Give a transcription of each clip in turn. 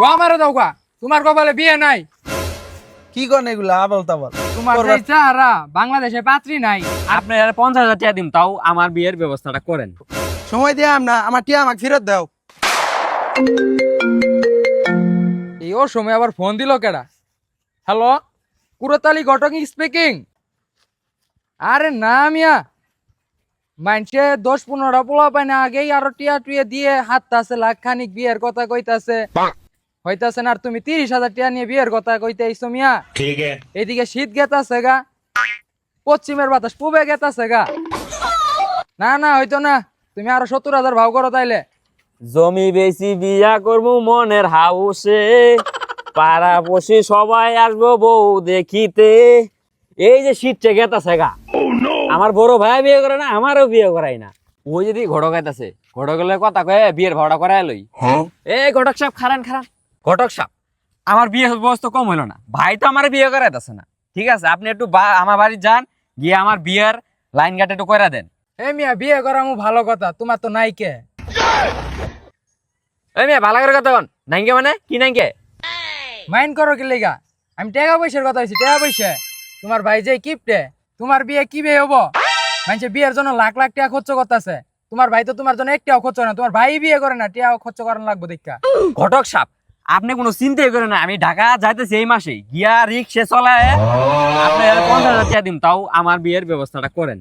গোয়া মারে দাও গা। তোমার কপালে বিয়ে নাই। কি করেন এগুলা? আবল তাবল। তোমার চেহারা বাংলাদেশে পাত্রী নাই। পঞ্চাশ হাজার টাকা দিন তাও আমার বিয়ের ব্যবস্থাটা করেন। সময় দিয়ে না আমার টিয়া আমাকে ফেরত দাও। এই ওর সময় আবার ফোন দিল কেডা? হ্যালো কুরতালি ঘটক স্পিকিং আরে না মিয়া। মানছে দশ পনেরোটা পোলা পায় না আগেই আরও টিয়া টুয়ে দিয়ে হাততাছে লাখ খানিক বিয়ের কথা কইতাছে। হইতাছেন আর তুমি তিরিশ হাজার টাকা নিয়ে বিয়ের কথা কইতে আইসো মিয়া। এদিকে শীত গেতাছে গা পশ্চিমের বাতাস পূবে গেতাছে গা। না না হইতো না তুমি আরও সত্তর হাজার ভাও করো তাইলে। জমি বেশি বিয়া করব মনের হাউসে পাড়া পশি সবাই আসব বউ দেখিতে। এই যে শীতটা গেতাছে গা আমার বড় ভাই বিয়ে করে না আমারও বিয়ে করাই না। ওই যদি ঘটক আইতাছে ঘটক কথা কয়ে বিয়ের ভাড়া করাই লই। হ্যাঁ। এ ঘটক সব খারান খারান ঘটক সাহেব আমার বিয়ে বয়স তো কম হলো না। ভাই তো আমার বিয়ে করাইতেছে না। ঠিক আছে আপনি একটু আমার বাড়ি যান গিয়ে আমার বিয়ের লাইন গাট একটু করে দেন। এ মিয়া বিয়ে করা মু ভালো কথা তোমার তো নাই কে এই মেয়ে ভালো করে কথা বল। নাইকে মানে? কি নাইকে? মাইন্ড করো কি লেগা? আমি টাকা পয়সার কথা হয়েছি টাকা পয়সা। তোমার ভাই যে কিপটে তোমার বিয়ে কি বিয়ে হব? মানুষে বিয়ের জন্য লাখ লাখ টাকা খরচ করতেছে। তোমার ভাই তো তোমার জন্য একটাও খরচ করে না তোমার ভাই বিয়ে করে না টাকা খরচ করানো লাগবে দেখা ঘটক সাপ আপনি কোনো চিন্তাই করেন না আমি ঢাকা যাইতেছি এই মাসে গিয়া রিক্সে চলায় আপনি পঞ্চাশ হাজার টাকা দিন তাও আমার বিয়ের ব্যবস্থাটা করেন।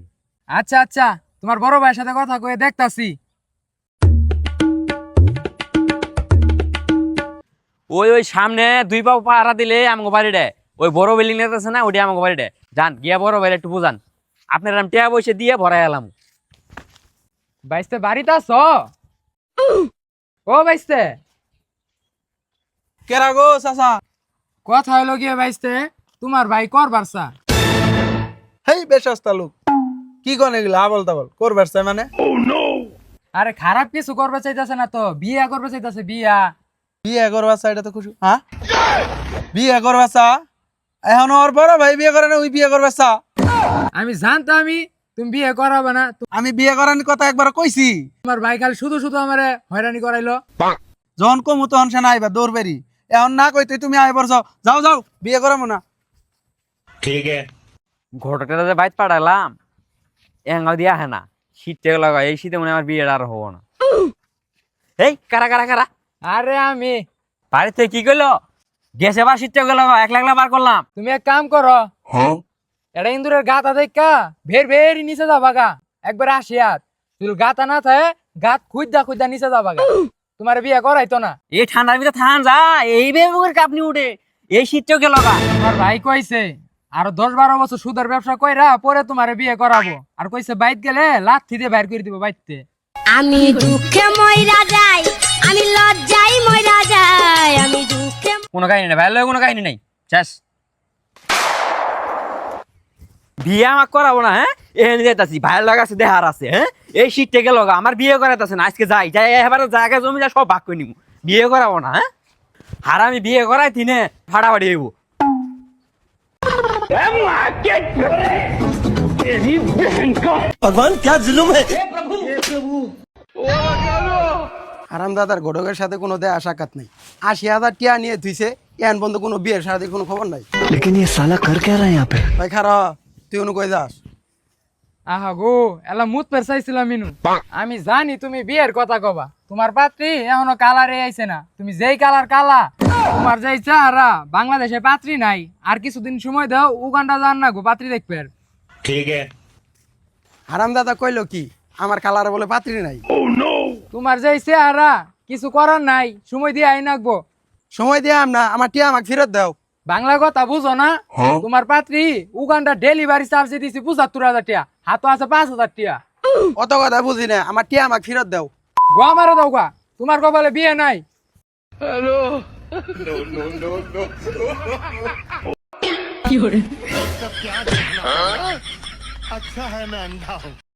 আচ্ছা আচ্ছা তোমার বড় ভাইয়ের সাথে কথা কয়ে দেখতাছি। ওই ওই সামনে দুই পা পাহারা দিলে আমাকে বাড়ি দেয়। ওই বড় বিল্ডিং আছে না ওটি আমাকে বাড়ি দেয়। যান গিয়া বড় বাইরে একটু বুঝান। আপনার আমি টেয়া বসে দিয়ে ভরাই এলাম। বাইসতে বাড়িতে আস ও বাইসতে। কেরা গো চাচা? কথা হইল গিয়ে বাইসতে তোমার ভাই কর বারসা। হেই বেশস্তা লোক। কি করেন এগুলা? আবল তাবল। করবার মানে? আরে খারাপ কিছু করবে চাইতেছে না তো বিয়া করবে চাইতেছে বিয়া। বিয়ে করবার চা এটা তো খুশি। হ্যাঁ? বিয়ে করবার চা এখন ওর বড় ভাই বিয়ে করে না ওই বিয়ে করবার চা আমি জানতামই তুমি বিয়ে করাবে না। আমি বিয়ে করার কথা একবার কইছি। তোমার ভাই খালি শুধু শুধু আমারে হয়রানি করাইলো। যখন কমু তখন সে না আইবা দৌড় বেরি। এখন না কই তুই তুমি আয় বলছো যাও যাও বিয়ে করব না। ঠিক। ঘটতে যে বাইত পাঠালাম এঙ্গা দিয়া হে না। শীতে লাগা এই শীতে মনে আমার বিয়ে আর হব না। এই কারা কারা কারা? আরে আমি। বাড়িতে কি করল গেছে বা শীতে গেল এক লাখ বার করলাম। তুমি এক কাম করো। হ্যাঁ? এটা ইন্দুরের গাতা দেখা ভের ভের নিচে যাবা গা। একবার আসিয়াত তুই গাতা না থাকে গাত খুঁজদা খুঁজদা নিচে যাবা গা। তোমার বিয়ে করাইতো না। এই ঠান্ডার ভিতরে থান যা এই বেগুর কাপনি উঠে। এই শীতটাও গেল গা। তোমার ভাই কইছে আরও দশ বারো বছর সুদের ব্যবসা কইরা পরে তোমার বিয়ে করাবো। আর কইছে বাইত গেলে লাথি দিয়ে বাইর করে দিব বাইতে আমি দুঃখে ময়রা যাই আমি লজ্জাই ময়রা যাই আমি দুঃখে কোনো কাহিনী নেই ভাই লয় কোনো কাহিনী নাই। শেষ। বিয়ে আমাকে করাবো না হ্যাঁ? এখানে যেতেছি ভাইয়ের লাগাছে দেহার আছে হ্যাঁ? এই শীত থেকে লগা আমার বিয়ে করাইতেছে না আজকে যাই যাই এবারে জায়গা জমি যা সব ভাগ করে নিব বিয়ে করাবো না হ্যাঁ? হারামি বিয়ে করাই দিনে ভাড়া বাড়ি আইব ভগবান ক্যা জুলুম হে দাদার ঘটকের সাথে কোনো দেয়া সাক্ষাৎ নেই। আশি হাজার টিয়া নিয়ে ধুইছে এন বন্ধ কোনো বিয়ের সাথে কোনো খবর নাই। লেকিন ইয়ে সালা কর কে পে? ভাই খারা তুই অনু কই যাস? আহা গো এলা মুত পেরসাইছিলাম মিনু। আমি জানি তুমি বিয়ের কথা কবা। তোমার পাত্রী এখনও কালারে আইছে না। তুমি যেই কালার কালা তোমার যেই চাহারা বাংলাদেশে পাত্রী নাই। আর কিছুদিন সময় দাও উগান্ডা যান না গো পাত্রী দেখবে। ঠিক হারাম দাদা কইলো কি আমার কালার বলে পাত্রী নাই। তোমার যেই চেহারা কিছু করার নাই সময় দিয়ে আই নাকবো সময় দিয়ে না আমার টিয়া আমাকে ফেরত দাও। বাংলা কথা বুঝো না? তোমার পাত্রী উগান্ডা ডেলিভারি চার্জ দিছি পঁচাত্তর হাজার টিয়া হাতও আছে পাঁচ হাজার টিয়া অত কথা বুঝি না আমার টিয়া আমাকে ফেরত দাও। গোয়া মারে দাও গা তোমার কপালে বিয়ে নাই।